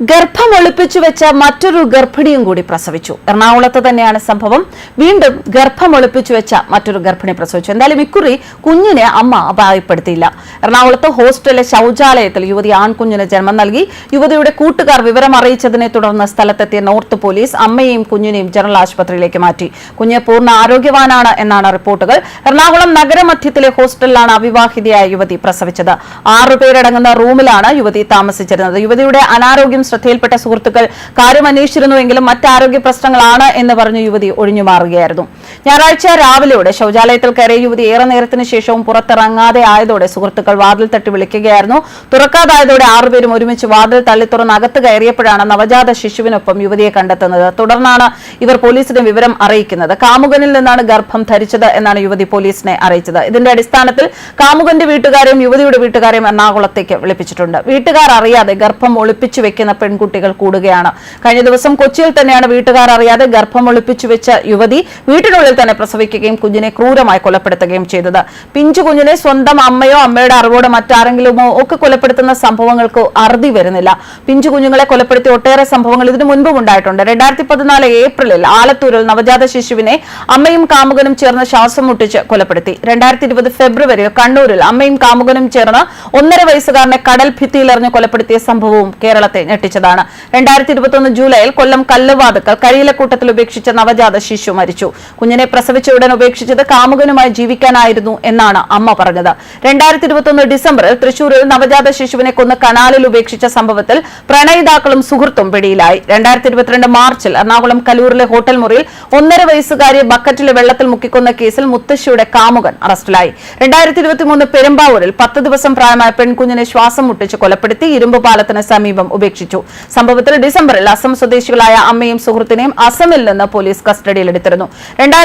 ഗർഭം ഒളിപ്പിച്ചു വെച്ച മറ്റൊരു ഗർഭിണിയും കൂടി പ്രസവിച്ചു. എറണാകുളത്ത് തന്നെയാണ് സംഭവം. വീണ്ടും ഗർഭം ഒളിപ്പിച്ചു വെച്ച മറ്റൊരു ഗർഭിണി പ്രസവിച്ചു. എന്തായാലും ഇക്കുറി കുഞ്ഞിനെ അമ്മ അപായപ്പെടുത്തിയില്ല. എറണാകുളത്ത് ഹോസ്റ്റലിലെ ശൗചാലയത്തിൽ യുവതി ആൺകുഞ്ഞിന് ജന്മം നൽകി. യുവതിയുടെ കൂട്ടുകാർ വിവരം അറിയിച്ചതിനെ തുടർന്ന് സ്ഥലത്തെത്തിയ നോർത്ത് പോലീസ് അമ്മയെയും കുഞ്ഞിനെയും ജനറൽ ആശുപത്രിയിലേക്ക് മാറ്റി. കുഞ്ഞ് പൂർണ ആരോഗ്യവാനാണ് എന്നാണ് റിപ്പോർട്ടുകൾ. എറണാകുളം നഗരമധ്യത്തിലെ ഹോസ്റ്റലിലാണ് അവിവാഹിതയായ യുവതി പ്രസവിച്ചത്. ആറുപേരടങ്ങുന്ന റൂമിലാണ് യുവതി താമസിച്ചിരുന്നത്. യുവതിയുടെ അനാരോഗ്യം ശ്രദ്ധയിൽപ്പെട്ട സുഹൃത്തുക്കൾ കാര്യം അന്വേഷിച്ചിരുന്നുവെങ്കിലും മറ്റാരോഗ്യ പ്രശ്നങ്ങളാണ് എന്ന് പറഞ്ഞു യുവതി ഒഴിഞ്ഞു മാറുകയായിരുന്നു ഞായറാഴ്ച രാവിലെയോടെ ശൌചാലയത്തിൽ കയറിയ യുവതി ഏറെ നേരത്തിന് ശേഷവും പുറത്തിറങ്ങാതെ ആയതോടെ സുഹൃത്തുക്കൾ വാതിൽ തട്ടി വിളിക്കുകയായിരുന്നു. തുറക്കാതായതോടെ ആറുപേരും ഒരുമിച്ച് വാതിൽ തള്ളി തുറന്ന് അകത്ത് കയറിയപ്പോഴാണ് നവജാത ശിശുവിനൊപ്പം യുവതിയെ കണ്ടെത്തുന്നത്. തുടർന്നാണ് ഇവർ പോലീസിനെ വിവരം അറിയിക്കുന്നത്. കാമുകനിൽ നിന്നാണ് ഗർഭം ധരിച്ചത് എന്നാണ് യുവതി പോലീസിനെ അറിയിച്ചത്. ഇതിന്റെ അടിസ്ഥാനത്തിൽ കാമുകന്റെ വീട്ടുകാരെയും യുവതിയുടെ വീട്ടുകാരെയും എറണാകുളത്തേക്ക് വിളിപ്പിച്ചിട്ടുണ്ട്. വീട്ടുകാർ അറിയാതെ ഗർഭം ഒളിപ്പിച്ചു വെക്കുന്ന പെൺകുട്ടികൾ കൂടുകയാണ്. കഴിഞ്ഞ ദിവസം കൊച്ചിയിൽ തന്നെയാണ് വീട്ടുകാർ അറിയാതെ ഗർഭം ഒളിപ്പിച്ചു വെച്ച യുവതി വീട്ടിനുള്ളിൽ തന്നെ പ്രസവിക്കുകയും കുഞ്ഞിനെ ക്രൂരമായി കൊലപ്പെടുത്തുകയും ചെയ്തത്. പിഞ്ചു കുഞ്ഞിനെ സ്വന്തം അമ്മയോ അമ്മയുടെ അറിവോടെ മറ്റാരെങ്കിലുമോ ഒക്കെ കൊലപ്പെടുത്തുന്ന സംഭവങ്ങൾക്ക് അറുതി വരുന്നില്ല. പിഞ്ചു കുഞ്ഞുങ്ങളെ കൊലപ്പെടുത്തിയ ഒട്ടേറെ സംഭവങ്ങൾ ഇതിനു മുൻപും ഉണ്ടായിട്ടുണ്ട്. രണ്ടായിരത്തി പതിനാല് ഏപ്രിലിൽ ആലത്തൂരിൽ നവജാത ശിശുവിനെ അമ്മയും കാമുകനും ചേർന്ന് ശ്വാസം മുട്ടിച്ച് കൊലപ്പെടുത്തി. രണ്ടായിരത്തി ഇരുപത് ഫെബ്രുവരിയിൽ കണ്ണൂരിൽ അമ്മയും കാമുകനും ചേർന്ന് ഒന്നര വയസ്സുകാരനെ കടൽ ഭിത്തിയിലെറിഞ്ഞ് കൊലപ്പെടുത്തിയ സംഭവവും കേരളത്തെ ഞെട്ടിച്ചതാണ്. രണ്ടായിരത്തി ഇരുപത്തൊന്ന് ജൂലൈയിൽ കൊല്ലം കല്ലുവാതുക്കൽ കരിയിലക്കൂട്ടത്തിൽ ഉപേക്ഷിച്ച നവജാത ശിശു മരിച്ചു. കുഞ്ഞിനെ പ്രസവിച്ച ഉടൻ ഉപേക്ഷിച്ചത് കാമുകനുമായി ജീവിക്കാനായിരുന്നു എന്നാണ് അമ്മ പറഞ്ഞത്. രണ്ടായിരത്തി ഇരുപത്തൊന്ന് ഡിസംബറിൽ തൃശൂരിൽ നവജാത ശിശുവിനെ കൊന്ന് കനാലിൽ ഉപേക്ഷിച്ച സംഭവത്തിൽ പ്രണയിതാക്കളും സുഹൃത്തും പിടിയിലായി. രണ്ടായിരത്തി ഇരുപത്തിരണ്ട് മാർച്ചിൽ എറണാകുളം കലൂരിലെ ഹോട്ടൽ മുറിയിൽ ഒന്നര വയസ്സുകാരിയെ ബക്കറ്റിലെ വെള്ളത്തിൽ മുക്കിക്കൊന്ന കേസിൽ മുത്തശ്ശിയുടെ കാമുകൻ അറസ്റ്റിലായി. രണ്ടായിരത്തി ഇരുപത്തിമൂന്ന് പെരുമ്പാവൂരിൽ പത്ത് ദിവസം പ്രായമായ പെൺകുഞ്ഞിനെ ശ്വാസം മുട്ടിച്ച് കൊലപ്പെടുത്തി ഇരുമ്പ് പാലത്തിന് സമീപം ഉപേക്ഷിച്ചു. സംഭവത്തിൽ ഡിസംബറിൽ അസം സ്വദേശികളായ അമ്മയും സുഹൃത്തിനെയും അസമിൽ നിന്ന് പോലീസ് കസ്റ്റഡിയിലെടുത്തിരുന്നു.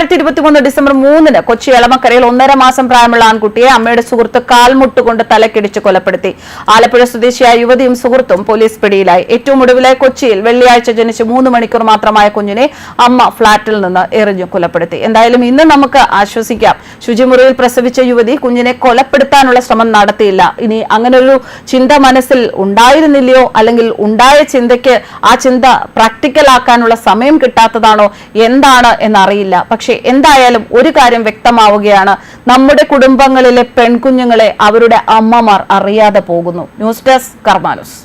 രണ്ടായിരത്തി ഇരുപത്തിമൂന്ന് ഡിസംബർ മൂന്നിന് കൊച്ചി എളമക്കരയിൽ ഒന്നര മാസം പ്രായമുള്ള ആൺകുട്ടിയെ അമ്മയുടെ സുഹൃത്ത് കാൽമുട്ടുകൊണ്ട് തലക്കിടിച്ച് കൊലപ്പെടുത്തി. ആലപ്പുഴ സ്വദേശിയായ യുവതിയും സുഹൃത്തും പോലീസ് പിടിയിലായി. ഏറ്റവും ഒടുവിലായി കൊച്ചിയിൽ വെള്ളിയാഴ്ച ജനിച്ച് മൂന്ന് മണിക്കൂർ മാത്രമായ കുഞ്ഞിനെ അമ്മ ഫ്ളാറ്റിൽ നിന്ന് എറിഞ്ഞു കൊലപ്പെടുത്തി. എന്തായാലും ഇന്ന് നമുക്ക് ആശ്വസിക്കാം. ശുചിമുറിയിൽ പ്രസവിച്ച യുവതി കുഞ്ഞിനെ കൊലപ്പെടുത്താനുള്ള ശ്രമം നടത്തിയില്ല. ഇനി അങ്ങനെ ഒരു ചിന്ത മനസ്സിൽ ഉണ്ടായിരുന്നില്ലയോ? അല്ലെങ്കിൽ ഉണ്ടായ ചിന്തയ്ക്ക് ആ ചിന്ത പ്രാക്ടിക്കൽ ആക്കാനുള്ള സമയം കിട്ടാത്തതാണോ? എന്താണ് എന്നറിയില്ല. പക്ഷെ എന്തായാലും ഒരു കാര്യം വ്യക്തമാവുകയാണ്. നമ്മുടെ കുടുംബങ്ങളിലെ പെൺകുഞ്ഞുങ്ങളെ അവരുടെ അമ്മമാർ അറിയാതെ പോകുന്നു. News desk കർമാനുസ്.